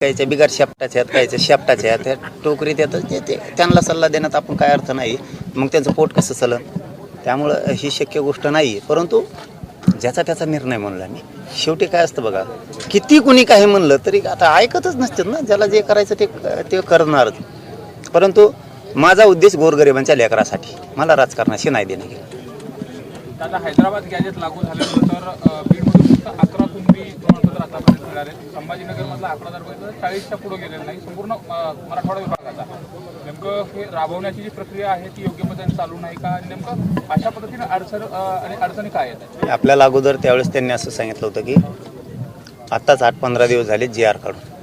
कायच्या बिगार शेपटाच्या आहेत कायच्या शेपटाच्या आहेत. त्या टोकरीत येतं ते ते त्यांना सल्ला देण्यात आपण काय अर्थ नाही. मग त्यांचं पोट कसं चलन? त्यामुळं ही शक्य गोष्ट नाही. आहे परंतु ज्याचा त्याचा निर्णय म्हणला मी शेवटी काय असतं बघा किती कुणी काही म्हणलं तरी आता ऐकतच नसतात ना. ज्याला जे करायचं ते ते करणारच. परंतु माझा उद्देश गोरगरिबांच्या लेकरासाठी. मला राजकारणाशी नाही देणे आता हैदराबाद गॅजेट लागू झाल्यानंतर अकरा कुणबी प्रमाणपत्र आतापर्यंत मिळाले संभाजीनगरमधला अकरा हजार पर्यंत चाळीसच्या पुढे गेलेलं नाही संपूर्ण मराठवाडा विभागाचा. नेमकं हे राबवण्याची जी प्रक्रिया आहे ती योग्य पद्धतीने चालू नाही का? आणि नेमकं अशा पद्धतीने अडचण आणि अडचणी काय येतात आपल्याला अगोदर त्यावेळेस त्यांनी असं सांगितलं होतं की आत्ताच आठ पंधरा दिवस झाले जी आर काढून.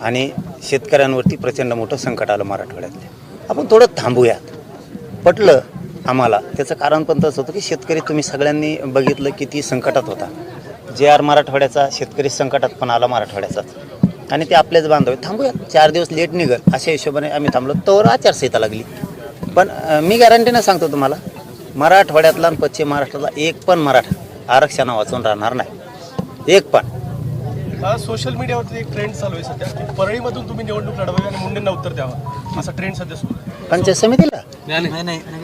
आणि शेतकऱ्यांवरती प्रचंड मोठं संकट आलं मराठवाड्यातलं. आपण थोडं थांबूयात. पटलं आम्हाला. त्याचं कारण पण तसं होतं की शेतकरी तुम्ही सगळ्यांनी बघितलं किती संकटात होता. जे आर मराठवाड्याचा शेतकरी संकटात पण आला मराठवाड्याचाच आणि ते आपलेच बांधव थांबूया चार दिवस लेट निघल. अशा हिशोबाने आम्ही थांबलो. तोवर आचारसंहिता लागली. पण मी गॅरंटीनं सांगतो तुम्हाला मराठवाड्यातला आणि पश्चिम महाराष्ट्रातला एक पण मराठा आरक्षणा वाचून राहणार नाही. एक पण. सोशल मीडियावरती एक ट्रेंड चालू आहे सध्या. परळीमधून तुम्ही निवडणूक लढवावी आणि मुंडेंना उत्तर द्यावं. असा ट्रेंड सध्या सुरू आहे. पंचायत समितीला?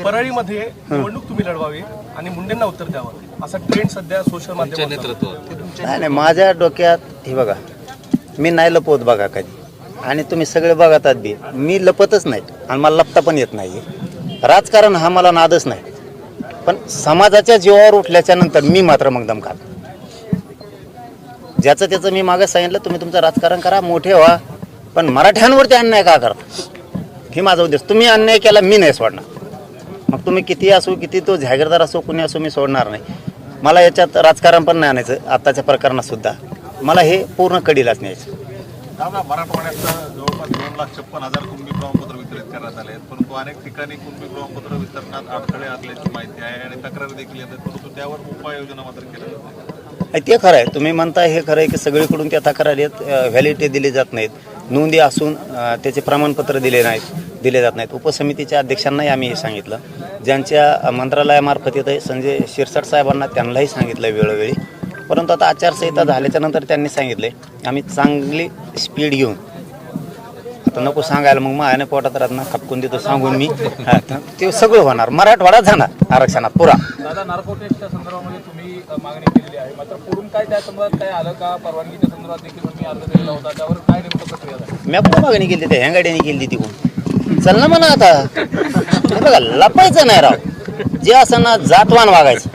परळीमध्ये निवडणूक तुम्ही लढवावी आणि मुंडेंना उत्तर द्यावं. असा ट्रेंड सध्या सोशल माध्यमात नाही नाही. माझ्या डोक्यात हे बघा मी नाही लपवत बघा कधी. आणि तुम्ही सगळे बघतात बी. मी लपतच नाही. आणि मला लपता पण येत नाही. राजकारण हा मला नादच नाही. पण समाजाच्या जीवावर उठल्याच्या नंतर मी मात्र मग दम खात ज्याचं त्याचं मी मागं सांगितलं तुम्ही तुमचं राजकारण करा मोठे व्हा. पण मराठ्यांवरती अन्याय का करता? हे माझा उद्देश. तुम्ही अन्याय केला मी नाही सोडणार. मग तुम्ही किती असो किती तो जागीरदार असो कुणी असो मी सोडणार नाही. मला याच्यात राजकारण पण नाही आणायचं आत्ताच्या प्रकरणात सुद्धा. मला हे पूर्ण कडीलाच न्यायचं. दादा जवळपास दोन लाख छप्पन हजार कुणबी प्रमाणपत्र वितरित करण्यात आले आहेत. परंतु अनेक ठिकाणी कुणबी प्रमाणपत्र वितरणात अडथळे असल्याची माहिती आहे आणि तक्रारी देखील येतात परंतु त्यावर उपाययोजना मात्र केल्या जात नाही आणि ते खरं आहे. तुम्ही म्हणताय हे खरं आहे की सगळीकडून त्या तक्रारी आहेत व्हॅलिडिटी दिली जात नाहीत. नोंदी असून त्याचे प्रमाणपत्र दिले नाहीत. दिले जात नाहीत. उपसमितीच्या अध्यक्षांनाही आम्ही हे सांगितलं. ज्यांच्या मंत्रालयामार्फत येत संजय शिरसाट साहेबांना त्यांनाही सांगितलं वेळोवेळी. परंतु आता आचारसंहिता झाल्याच्यानंतर त्यांनी सांगितले आम्ही चांगली स्पीड घेऊन आता नको सांगायला मग माझ्याने पोटात राहत ना खपकून देतो सांगून मी. ते सगळं होणार. मराठवाडा जाणार आरक्षणात पुरा. दादा नार्को टेस्टच्या संदर्भामध्ये तुम्ही अ, मागणी केलेली आहे. मात्र पुढून काय त्या संदर्भात काय आलं का? परवानगीच्या संदर्भात देखील तुम्ही अर्ज दिलेला होता. त्यावर काय नेमकं प्रक्रिया झाली? मी कुठं मागणी केली त्या हँगाड्याने केली तिकडून. चल ना म्हणा आता. हे बघा लपायचं नाही राव. जे असं ना जातवान वागायचं.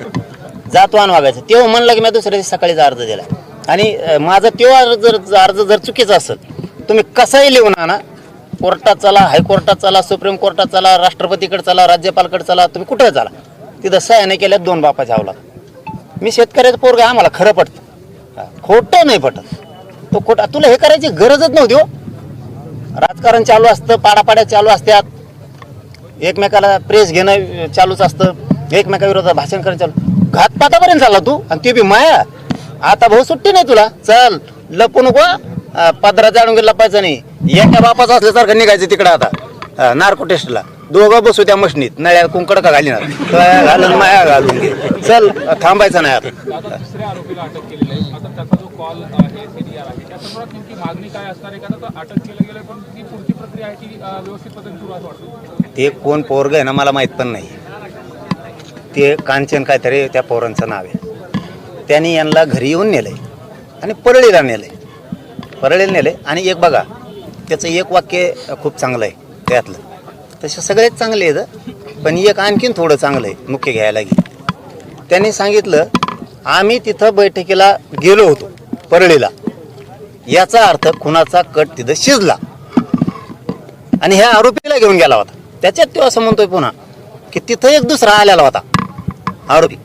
जातवान वागायचं. तेव्हा म्हणलं की मी दुसऱ्या दिवशी सकाळीचा अर्ज दिला आणि माझा तो अर्ज जर अर्ज जर चुकीचा असेल तुम्ही कसाही लिहून आणा. कोर्टात चला हायकोर्टात चला सुप्रीम कोर्टात चला राष्ट्रपतीकडे चला राज्यपालकडे चला तुम्ही कुठे चला. तिथं सह्याने केल्यात दोन बापाच्या अवलाद. मी शेतकऱ्याचं पोरगा आम्हाला खरं पटतं. खोटं नाही पटत. तो खोटा तुला हे करायची गरजच नव्हती हो. राजकारण चालू असतं पाडापाड्या चालू असतात. एकमेकाला प्रेस घेणं चालूच असतं. एकमेकाविरोधात भाषण करणं चालू. घातपातापर्यंत चालला तू आणि ते बी माया. आता भाऊ सुट्टी नाही तुला. चल लपू नको पदरा जाणून लपायचं नाही. एका बापाचं असल्यासारखं निघायचं तिकडं आता. नार्को टेस्टला दोघं बसू त्या मशनीत नळ्या कुंकड का घालीणार काय घालून माया घालून घे. चल थांबायचं नाही आता. ते कोण पोरग आहे ना मला माहीत पण नाही. ते कांचन काहीतरी त्या पोरांचं नाव आहे. त्यांनी यांना घरी येऊन नेलंय आणि परळीला नेलंय. परळीला नेलंय आणि एक बघा त्याचं एक वाक्य खूप चांगलं आहे त्यातलं. तसे सगळेच चांगले आहेत पण एक आणखीन थोडं चांगलं आहे मुख्य घ्यायला घे. त्यांनी सांगितलं आम्ही तिथं बैठकीला गेलो होतो परळीला. याचा अर्थ खुनाचा कट तिथं शिजला. आणि ह्या आरोपीला घेऊन गेला होता. त्याच्यात तो असं म्हणतोय पुन्हा की तिथं एक दुसरा आलेला होता आरोपी.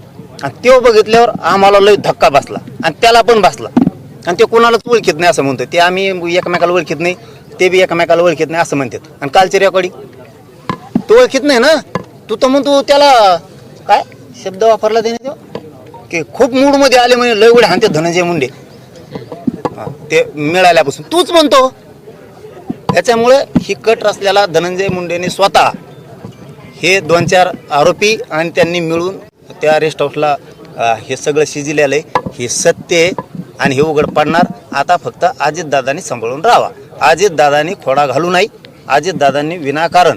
आणि तो बघितल्यावर आम्हाला लय धक्का बसला आणि त्याला पण बसला. आणि ते कोणालाच ओळखीत नाही असं म्हणतोय. ते आम्ही एकमेकाला ओळखीत नाही ते बी एकमेकाला ओळखीत नाही असं म्हणतात. आणि कालची रेकॉर्डिंग तो ओळखीत नाही ना? तू तर म्हणतो त्याला काय? शब्द वापरला त्याने तो? की खूप मूडमध्ये आले म्हणे लय उडे हाणते धनंजय मुंडे. हा, ते मिळाल्यापासून. तूच म्हणतो. त्याच्यामुळे ही कट रचलेला धनंजय मुंडेने स्वतः हे दोन चार आरोपी आणि त्यांनी मिळून त्या रेस्ट हाऊसला अ, हे सगळं शिजलेलं आहे. हे सत्य आहे आणि हे उघड पडणार. आता फक्त अजितदादांनी सांभाळून राहावा. अजितदादांनी खोडा घालू नाही अजितदादांनी विनाकारण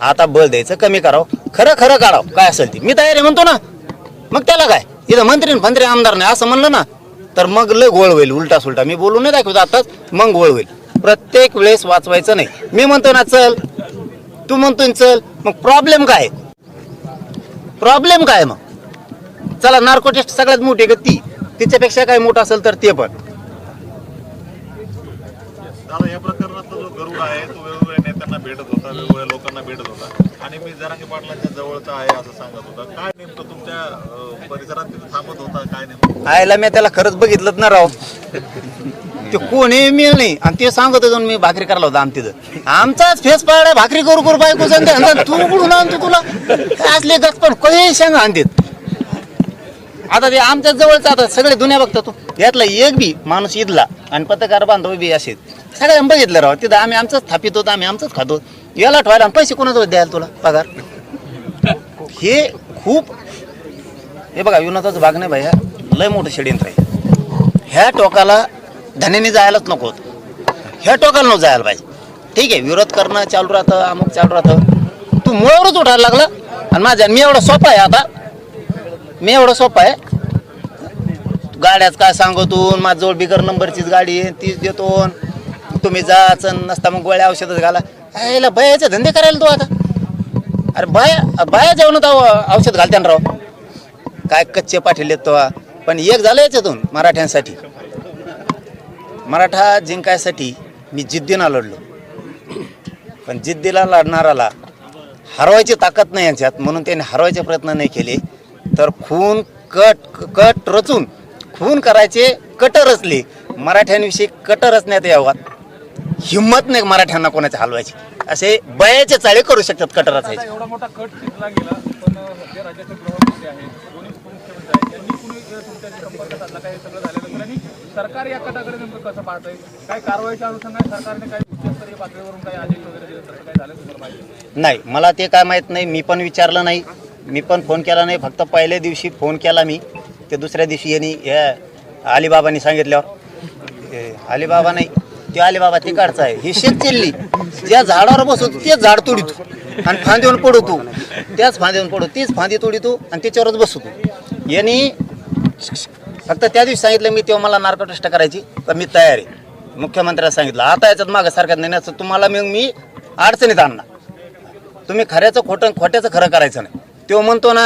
आता बळ द्यायचं कमी करावं. खरं खरं काढावं. काय असेल ती. मी तयारी म्हणतो ना. मग त्याला काय? इथं मंत्री न फंत्री आमदार नाही असं म्हणलं ना तर मग लय गोळ होईल उलटा सुलटा मी बोलू नाही दाखवतो आताच मग गोळ होईल. प्रत्येक वेळेस वाचवायचं नाही. मी म्हणतो ना चल. तू म्हणतोय चल. मग प्रॉब्लेम काय? प्रॉब्लेम काय मग? चला नार्को टेस्ट सगळ्यात मोठी आहे ती? तिच्यापेक्षा काय मोठं असेल तर ते पण. दादा या प्रकरणातला जो गरुड आहे तो वेगवेगळ्या नेत्यांना भेटत होता वेगवेगळ्या लोकांना भेटत होता. आणि मी जरांगे पाटलांच्या जवळचा आहे असं सांगत होता. काय नेमकं तुमच्या परिसरात थांबत होता काय नेमकं? आयला मी त्याला खरंच बघितलंच ना राव. ते कोणी मी नाही. आणि ते सांगत होतो मी भाकरी करायला होता आम तिथं. आमचाच फेस पाडा भाकरी करू करू बायको तू कुठून आणतो तुला. असले गच पण काही सांग आणतात आता ते आमच्या जवळच आता सगळे दुनिया बघतो तू. यातला एक बी माणूस इथला आणि पत्रकार बांधव बी असे सगळ्यांना बघितलं राव. तिथं आम्ही आमचंच थापित होतो आम्ही आमचंच खातो याला ठेवायला आणि पैसे कोणाजवळ द्यायला तुला? पगार? हे खूप हे बघा विनोदाच भाग नाही भाई लय मोठं षडयंत्र आहे. ह्या टोकाला धन्याने जायलाच नको होत. ह्या टोकाला नको जायला पाहिजे. ठीक आहे विरोध करणं चालू राहतं अमुक चालू राहतं. तू मुळावरच उठायला लागला आणि माझ्या मी एवढा सोपा आहे आता. मी एवढा सोपा आहे. गाड्याच काय सांगतो माझ्याजवळ बिगर नंबरचीच गाडी आहे तीच देतो. तुम्ही जाच नसता मग गोळ्या औषधच घाला. याला बयाचे धंदे करायला तू आता. अरे बाया बाया जेवण औषध घालत्यान राव. काय कच्चे पाठवले तो. पण एक झालं याच्यातून मराठ्यांसाठी. मराठा जिंकायसाठी मी जिद्दीनं लढलो. पण जिद्दीला लढणाराला हरवायची ताकद नाही यांच्यात म्हणून त्यांनी हरवायचे प्रयत्न नाही केले. तर खून कट कट रचून खून करायचे कट रचले. मराठ्यांविषयी कट रचण्यात यावं. हिंमत नाही मराठ्यांना कोणाच्या हलवायची. असे बयाचे चाळे करू शकतात कट रचायचे. एवढा मोठा कट शिकला गेला पण जे राज्याचे गृहमंत्री आहेत दोन्ही उपमुख्यमंत्री आहेत यांनी कुणी अ, तुमच्याशी संपर्क साधला काय हे सगळं झालेलं असेल आणि सरकार या कटाकडे नेमकं कसं पाहतंय? काय कारवाईच्या अनुषंगाने सरकारने काय उच्चस्तरीय पातळीवरून काय आदेश वगैरे दिले? तसं काय झालं तुम्हाला माहिती नाही मला ते काय माहीत नाही. मी पण विचारलं नाही. मी पण फोन केला नाही फक्त पहिल्या दिवशी फोन केला मी. ते दुसऱ्या दिवशी यांनी या अलिबाबांनी सांगितल्यावर हे अलिबाबा नाही ते अलिबाबा तिकडचा आहे. ही शेत चिल्ली. ज्या झाडावर बसू तेच झाड तोडितो. आणि फांदीवर पडतो. त्याच फांदीवर पडतो तीच फांदी तोडितो आणि त्याच्यावरच तू यांनी फक्त त्या दिवशी सांगितलं मी तेव्हा मला नार्को करायची तर मी तयार आहे. मुख्यमंत्र्याला सांगितलं आता याच्यात मागं सारख्यात नेण्याचं तुम्हाला मग मी अडचणीत आणणार. तुम्ही खऱ्याचं खोटं खोट्याचं खरं करायचं नाही. तो म्हणतो ना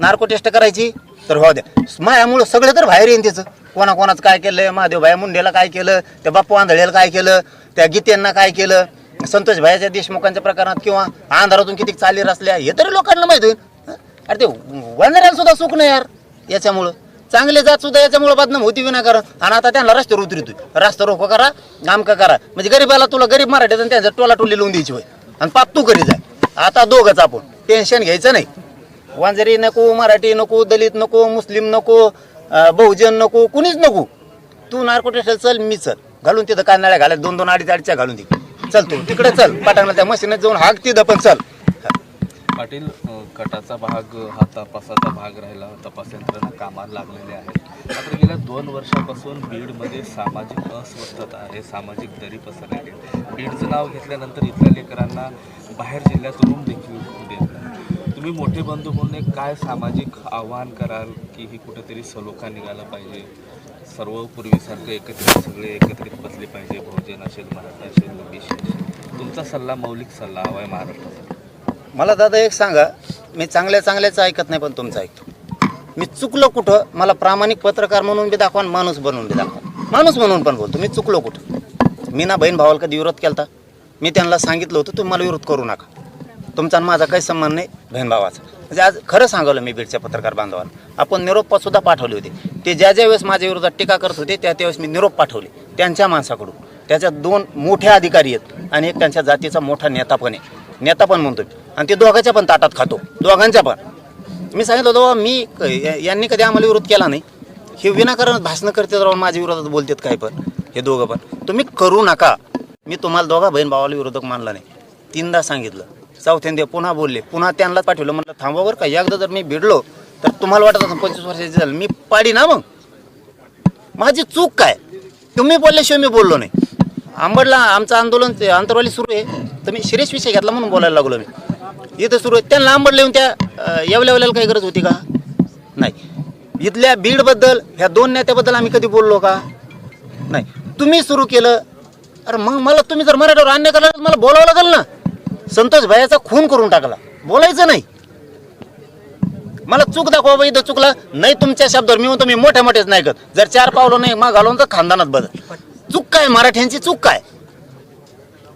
नार्को टेस्ट करायची? तर हो द्या. मायामुळं सगळं तर बाहेर येईन त्याचं कोणाकोणाचं काय केलं महादेव भाया मुंडेला काय केलं त्या बाप्पू आंधळेला काय केलं त्या गीतेंना काय केलं संतोष भायाच्या देशमुखांच्या प्रकरणात किंवा आंधारातून किती चाली रचल्या हे तरी लोकांना माहीत होईल अरे ते वंदऱ्याला सुद्धा सुख नाही यार याच्यामुळं. चांगले जात सुद्धा याच्यामुळं बदनाम होती विनाकारण. आणि आता त्यांना रस्त्यावर उतरतोय रस्ता रोखो करा नामका करा. म्हणजे गरीबाला तुला गरीब मराठीत आणि त्यांचा टोला टोली लावून द्यायची होय. आणि पाप तू करी जाय आता दोघंच आपण. टेन्शन घ्यायचं नाही. वांजरी नको मराठी नको दलित नको मुस्लिम नको बहुजन नको कुणीच नको. तू नार्कोटेशल चल मी चल. घालून तिथं कांदळ्या घालाय दोन दोन अडीच अडीच्या घालून दे. चल तू तिकडे चल. पाटांना त्या मशीनात जाऊन हाक तिथं पण चल. पाटील कटाचा भाग हा तपासाचा भाग राहिला तपास यंत्रणा कामाला लागलेले आहेत. मात्र गेल्या दोन वर्षापासून बीडमध्ये सामाजिक अस्वस्थता आहे सामाजिक दरी पसरलेली आहे. बीडचं नाव घेतल्यानंतर इथल्या लेकरांना बाहेर जिल्ह्यात रूम देखील देत नाही तुम्ही मोठे बंधू म्हणून एक काय सामाजिक आव्हान कराल की ही कुठेतरी सलोखा निघाला पाहिजे? सर्व पूर्वीसारखं एकत्रित सगळे एकत्रित बसले पाहिजे बहुजन असेल मराठा असेल ओबीसी असेल. तुमचा सल्ला मौलिक सल्ला हवा आहे महाराष्ट्राचा. मला दादा एक सांगा मी चांगल्या चांगल्याचं ऐकत नाही पण तुमचं ऐकतो. मी चुकलो कुठं मला प्रामाणिक पत्रकार म्हणून बी दाखवा माणूस बनवून बी दाखवा. माणूस म्हणून पण बोलतो मी चुकलो कुठं? मी ना बहीण भावाला कधी विरोध केला मी त्यांना सांगितलं होतं तुम्ही मला विरोध करू नका. तुमचा आणि माझा काही संबंध नाही बहीण भावाचा. म्हणजे आज खरं सांगवलं मी बीडच्या पत्रकार बांधवाला. आपण निरोप सुद्धा पाठवले होते. ते ज्या ज्या वेळेस माझ्या विरोधात टीका करत होते त्या त्यावेळेस मी निरोप पाठवले. त्यांच्या माणसाकडून. त्याच्यात दोन मोठे अधिकारी आहेत आणि एक त्यांच्या जातीचा मोठा नेता पण आहे. नेता पण म्हणतो मी. आणि ते दोघांच्या पण ताटात खातो. दोघांच्या पण. मी सांगितलं होतं बाबा मी क- यांनी कधी आम्हाला विरोध केला नाही. हे विनाकारण भाषणं करते राहून माझ्या विरोधात बोलतात काय पण. हे दोघं पण. तुम्ही करू नका. मी तुम्हाला दोघा बहीण भावाला विरोधक मानला नाही. तीनदा सांगितलं. चौथ्यांदा पुन्हा बोलले. पुन्हा त्यांनाच पाठवलं. म्हटलं थांबा बरं का एकदा जर मी भिडलो तर तुम्हाला वाटत असं पंचवीस वर्षाची झालं. मी पाडी ना मग? माझी चूक काय? तुम्ही बोलल्याशिवाय मी बोललो नाही. आंबडला आमचं आंदोलन आंतरवाली सुरू आहे. तर मी शिरेश विषय घेतला म्हणून बोलायला लागलो मी. इथं सुरू आहे. त्यांना आंबड लिहून त्या अं, येवल्या काही गरज होती का? नाही. इथल्या बीडबद्दल ह्या दोन नेत्याबद्दल आम्ही कधी बोललो का? नाही. तुम्ही सुरू केलं. अरे मग मला तुम्ही जर मराठीवर अन्याय करायला मला बोलावं लागेल ना? संतोष भयाचा खून करून टाकला. बोलायचं नाही. मला चूक दाखवा बाई इथं चुकला. नाही तुमच्या शब्दावर मी म्हणतो मी मोठ्या मोठेच नाही करत जर चार पावलं नाही मग घालून तर खानदानात बदल. चूक काय? मराठ्यांची चूक काय?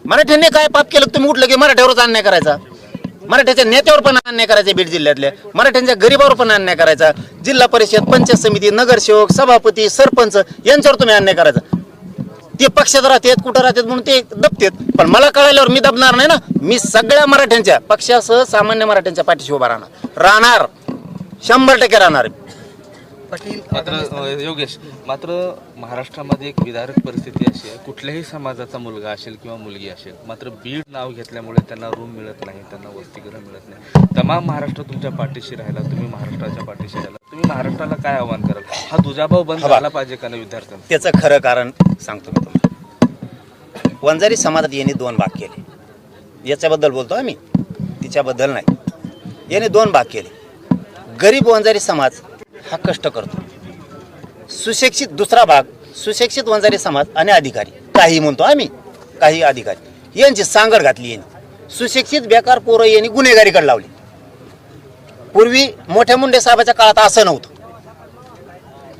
मराठ्यांनी काय पाप केलं? तुम्ही उठलं की मराठ्यावरच अन्याय करायचा. मराठ्याच्या नेत्यावर पण अन्याय करायचा बीड जिल्ह्यातल्या मराठ्यांच्या गरीबावर पण अन्याय करायचा. जिल्हा परिषद पंचायत समिती नगरसेवक सभापती सरपंच यांच्यावर तुम्ही अन्याय करायचा. ते पक्षात राहतात कुठं राहतात म्हणून ते दबतात. पण मला कळाल्यावर मी दबणार नाही ना. मी सगळ्या मराठ्यांच्या पक्षासह सामान्य मराठ्यांच्या पाठीशी उभा राहणार. राहणार. शंभर टक्के राहणार मात्र योगेश मात्र महाराष्ट्रामध्ये एक विदारक परिस्थिती अशी आहे कुठल्याही समाजाचा मुलगा असेल किंवा मुलगी असेल मात्र बीड नाव घेतल्यामुळे त्यांना रूम मिळत नाही त्यांना वसतिगृह मिळत नाही. तमाम महाराष्ट्र तुमच्या पाठीशी राहिला तुम्ही महाराष्ट्राच्या पाठीशी राहिला. तुम्ही महाराष्ट्राला काय आव्हान कराल हा दुजाभाव बंद. झाला पाहिजे का नाही विद्यार्थ्यांचा त्याचं खरं कारण सांगतो मी तुम्हाला. वंजारी समाजात यांनी दोन भाग केले. याच्याबद्दल बोलतो आम्ही. तिच्याबद्दल नाही. याने दोन भाग केले. गरीब वंजारी समाज हा कष्ट करतो. सुशिक्षित दुसरा भाग सुशिक्षित वंजारी समाज आणि अधिकारी. काही म्हणतो आम्ही काही अधिकारी. यांची सांगड घातली यांनी. सुशिक्षित बेकार पोरं यांनी गुन्हेगारीकडे लावली. पूर्वी मोठ्या मुंडे साहेबाच्या काळात असं नव्हतं.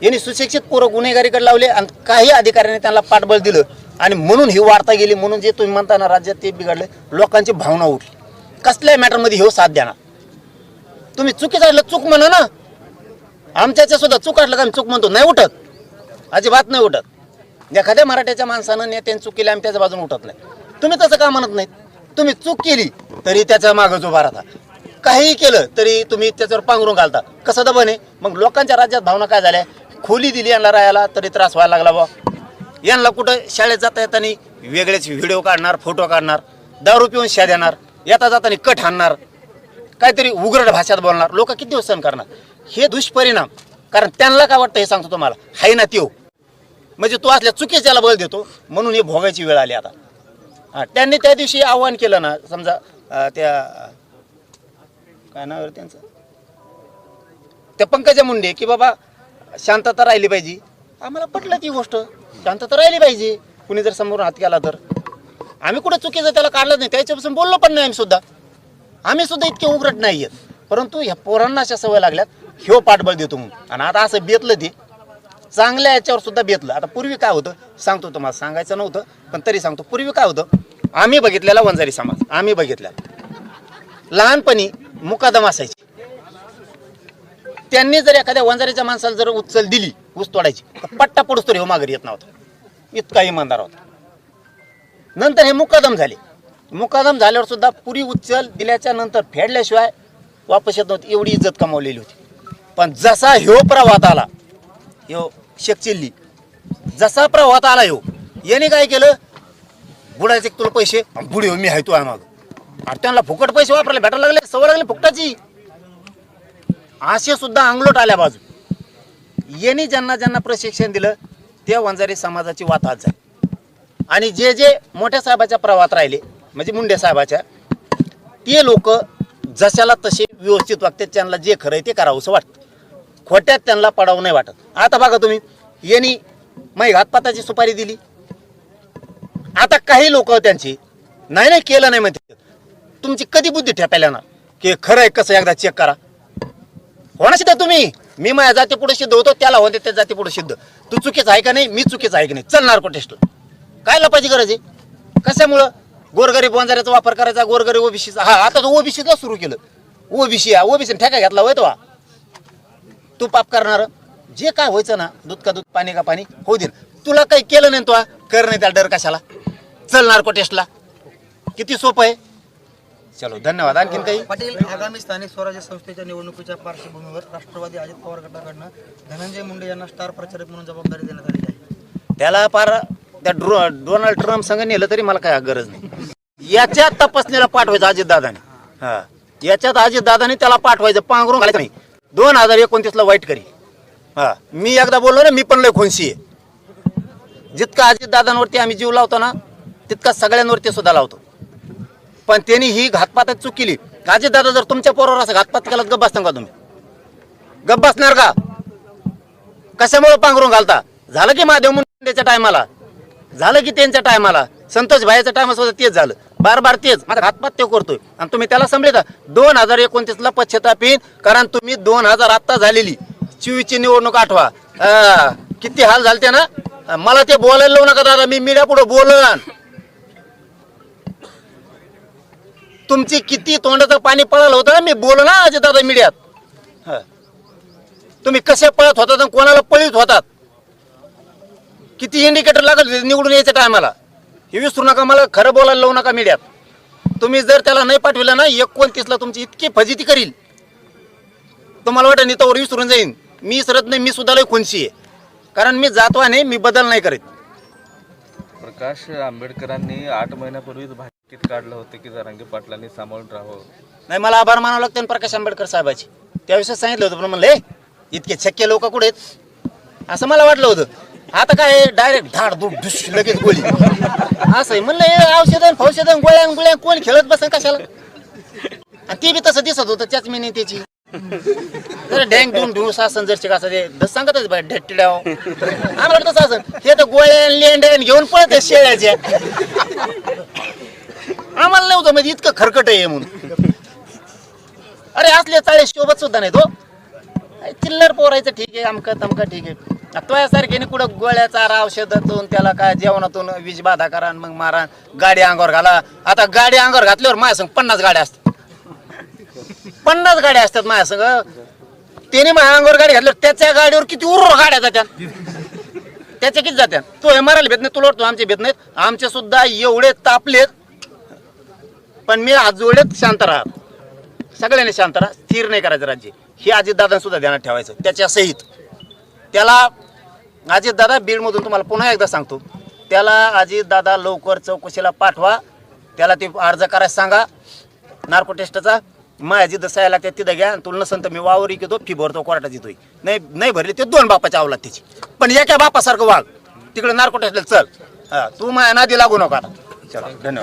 यांनी सुशिक्षित पोरं गुन्हेगारीकडे लावले आणि काही अधिकाऱ्यांनी त्यांना पाठबळ दिलं आणि म्हणून ही वार्ता गेली म्हणून जे तुम्ही म्हणता ना राज्यात ते बिघडले लोकांची भावना उठली. कसल्याही मॅटरमध्ये हे साथ द्या ना तुम्ही चुकीचं असलं चूक म्हणा ना. आमच्याच्या सुद्धा चूक असलं का आम्ही चूक म्हणतो नाही उठत. अजिबात नाही उठत. एखाद्या मराठ्याच्या माणसानं नेत्याने चूक केली आम्ही त्याच्या बाजून उठत नाही. तुम्ही तसं का म्हणत नाहीत? तुम्ही चूक केली तरी त्याच्या मागं उभा राहता. काहीही केलं तरी तुम्ही त्याच्यावर पांघरून घालता. कसं दबन आहे? मग लोकांच्या राज्यात भावना काय झाल्या? खोली दिली यांना राहायला तरी त्रास व्हायला लागला बा यांना कुठं शाळेत जाता येताना वेगळेच व्हिडिओ काढणार फोटो काढणार दारू पिऊन शा देणार येता जाताना कट हाणणार काहीतरी उग्रड भाषेत बोलणार. लोक किती दिवस सहन करणार? हे दुष्परिणाम. कारण त्यांना काय वाटतं हे सांगतो तुम्हाला. हाय ना त्यो. म्हणजे तो असल्या चुकीच्याला बळ देतो म्हणून हे भोगायची वेळ आली आता. हां त्यांनी त्या दिवशी आव्हान केलं ना समजा त्या काय नाव आहे रे त्यांचं. त्या पंकजा मुंडे की बाबा शांतता राहिली पाहिजे. आम्हाला पटलं ती गोष्ट. शांतता राहिली पाहिजे. कुणी जर समोर हात केला तर. आम्ही कुठं चुकीचं त्याला काढलं नाही त्याच्यापासून बोललो पण नाही आम्ही सुद्धा. आम्ही सुद्धा इतके उघडत नाही आहेत. परंतु ह्या पोरांना अशा सवय लागल्यात ह्यो पाठबळ देतो म्हणून. आणि आता असं बेतलं ते. चांगल्या याच्यावर सुद्धा बेतलं. आता पूर्वी काय होतं? सांगतो तुम्हाला सांगायचं नव्हतं पण तरी सांगतो. पूर्वी काय होतं? आम्ही बघितलेला वंजारी समाज. आम्ही बघितला लहानपणी मुकादम असायची. त्यांनी जर एखाद्या वंजारीच्या माणसाला जर उचल दिली ऊस तोडायची तर पट्टा पडूस तर हो माघारी येत नव्हता. इतका इमानदार होता. नंतर हे मुकादम झाले. मुकादम झाल्यावर सुद्धा पुरी उचल दिल्याच्या नंतर फेडल्याशिवाय वापस येत नव्हती. एवढी इज्जत कमावलेली होती. पण जसा ह्यो प्रवाहात आला ह्यो शेख चिल्ली जसा प्रवाहात आला ह्यो याने काय केलं? बुडायचे तुला पैसे? बुडी हो मी आहे तू आहे मागं. अरे त्यांना फुकट पैसे वापरायला भेटायला लागले सवय लागली फुकटाची. असे सुद्धा अंगलोट आल्या बाजू. यांनी ज्यांना ज्यांना प्रशिक्षण दिलं ते वंजारी समाजाची वाताहत झाली. आणि जे जे मोठ्या साहेबाच्या प्रवाहात राहिले म्हणजे मुंडे साहेबाच्या ते लोक जशाला तसे व्यवस्थित वागतात त्यांना जे खरं आहे ते करावंसं वाटतं. खोट्यात त्यांना पडावं नाही वाटत. आता बघा तुम्ही यांनी मै घातपाताची सुपारी दिली. आता काही लोक त्यांची नाही नाही केलं नाही म्हणते तुमची कधी बुद्धी ठेपायला ना की खरं आहे कसं एकदा चेक करा. होणार सिद्ध तुम्ही? मी माझ्या जाती पुढे सिद्ध होतो त्याला होते त्या जाती पुढे सिद्ध तू चुकीचं आहे का नाही? मी चुकीचं आहे की नाही? चल नार्को टेस्ट काय लपायची गरज आहे? कशामुळं? गोरगरीब बंजाऱ्याचा वापर करायचा गोरगरीब ओबीसीचा. हा आता तो ओबीसीचा सुरू केलं. ओबीसी ओबीसी ठेका घेतला होय तो तू पाप करणार. जे काय व्हायचं ना दूध का दूध पाणी का पाणी होऊ दे तुला काही केलं नाही तो कर नाही त्या डर कशाला? चल नार्को टेस्टला किती सोपं आहे? चलो धन्यवाद. आणखीन काही? पाटील आगामी स्थानिक स्वराज्य संस्थेच्या निवडणुकीच्या पार्श्वभूमीवर राष्ट्रवादी अजित पवार गटाकडनं धनंजय मुंडे यांना स्टार प्रचारक म्हणून जबाबदारी देण्यात आली आहे. त्याला फार त्या ड्रो डोनाल्ड ट्रम्प संघ नेलं तरी मला काय गरज नाही. याच्यात तपासणीला पाठवायचं अजित दादाने. हा. याच्यात अजित दादाने त्याला पाठवायचं पांघरून घालायचं नाही. दोन हजार एकोणतीसला वाईट करी. हा. मी एकदा बोललो ना मी पण लय खोनशी आहे. जितका अजितदादांवरती आम्ही जीव लावतो ना तितका सगळ्यांवरती सुद्धा लावतो. पण त्यांनी ही घातपातात चूक केली. दादा जर तुमच्या पोरावर असं घातपात केला तर गप्प बसता का तुम्ही? गप्प बसणार का? कशामुळे पांघरून घालता? झालं की महादेव मुंडेच्या टायमाला? झालं की त्यांच्या टायमाला? संतोष भाईच्या टायमा सुद्धा तेच झालं. बार बार तेच. माझा घातपात ते करतोय. आणि तुम्ही त्याला समजता दोन हजार एकोणतीसला पश्चाताप येईन कारण तुम्ही दोन हजार आत्ता झालेली. चिवीची निवडणूक आठवा. किती हाल झालते ना? मला ते बोलायला लावू नका दादा. मी मीडिया पुढे बोलन तुमची किती तोंडाचं पाणी पळालं होतं ना मी बोल ना अजय दादा मीडियात. हं. तुम्ही कसे पळत होतात आणि कोणाला पळीत होतात? किती इंडिकेटर लागत होते निवडून यायच्या टायमाला हे विसरू नका मला खरं बोलायला लावू नका मीडियात. तुम्ही जर त्याला नाही पाठविलं ना एकोणतीसला तुमची इतकी फजिती करील. तुम्हाला वाटत नेतावर विसरून जाईन. मी विसरत नाही मी सुद्धा लय खुनशी आहे. कारण मी जातो नाही मी बदल नाही करीत. प्रकाश आंबेडकरांनी आठ महिन्यापूर्वीच काढलं होतं की जरांगी पाटलांनी सांभाळून राहावं. नाही मला आभार मानावं लागतं प्रकाश आंबेडकर साहेबाचे. त्याविषयी सांगितलं होतं पण म्हणलं "ए, इतके छक्के लोक कुठे आहेत? असं मला वाटलं होतं. आता काय डायरेक्ट धाड दूध ढुश लगेच गोळी असं आहे. म्हणलं हे औषधं फौषधं गोळ्या गोळ्या कोण खेळत बसन कशाला? आणि ते बी तसं दिसत होतं त्याच मी त्याची जरा डँग देऊन ढू सासन जर शिका ते सांगतच बाय ढेट्टिड्याव आम्हाला वाटतं सासन हे तर गोळ्या लेंड्या घेऊन पळत आहेत शेळ्याच्या आम्हाला नव्हतं म्हणजे इतकं खरकट आहे म्हणून. अरे असले चाळे शोभत सुद्धा नाही तो हो. चिल्लर पोरायचं ठीक आहे अमकं तमकं ठीक आहे. तो यासारख्याने कुठं गोळ्याचा चारा औषधातून त्याला काय जेवणातून वीज बाधा करा मग मारा गाडी अंगावर घाला. आता गाडी अंगावर घातल्यावर माझ्या संग पन्नास गाड्या असतात. पन्नास गाड्या असतात माझ्या संग. त्याने माझ्या अंगावर गाडी घातल्यावर त्याच्या गाडीवर किती उर्र गाड्या जात्या त्याच्या किती जात्या तो हे मारायला भेट नाही तुला वाटतो आमचे भेट नाहीत? आमचे सुद्धा एवढे तापलेत. पण मी आजोळ्यात शांत राहत. सगळ्यांनी शांत राहा स्थिर नाही करायचं राज्य. हे अजितदादा सुद्धा ध्यानात ठेवायचं. त्याच्या सहित. त्याला अजितदादा बीडमधून तुम्हाला पुन्हा एकदा सांगतो. त्याला अजितदादा लवकर चौकशीला पाठवा. त्याला ते अर्ज करायला सांगा. नार्को टेस्टचा. माझ्या जिथं सह्या लागतात तिथं घ्या. तुला नसन तर मी वावरी घेतो फी भरतो कोर्टात येतोय. नाही नाही भरली ते दोन बापाच्या आवलात त्याची पण एका बापासारखं वाघ तिकडे नार्को टेस्टला चल. तू माझ्या नादी लागू नका आता. चला धन्यवाद.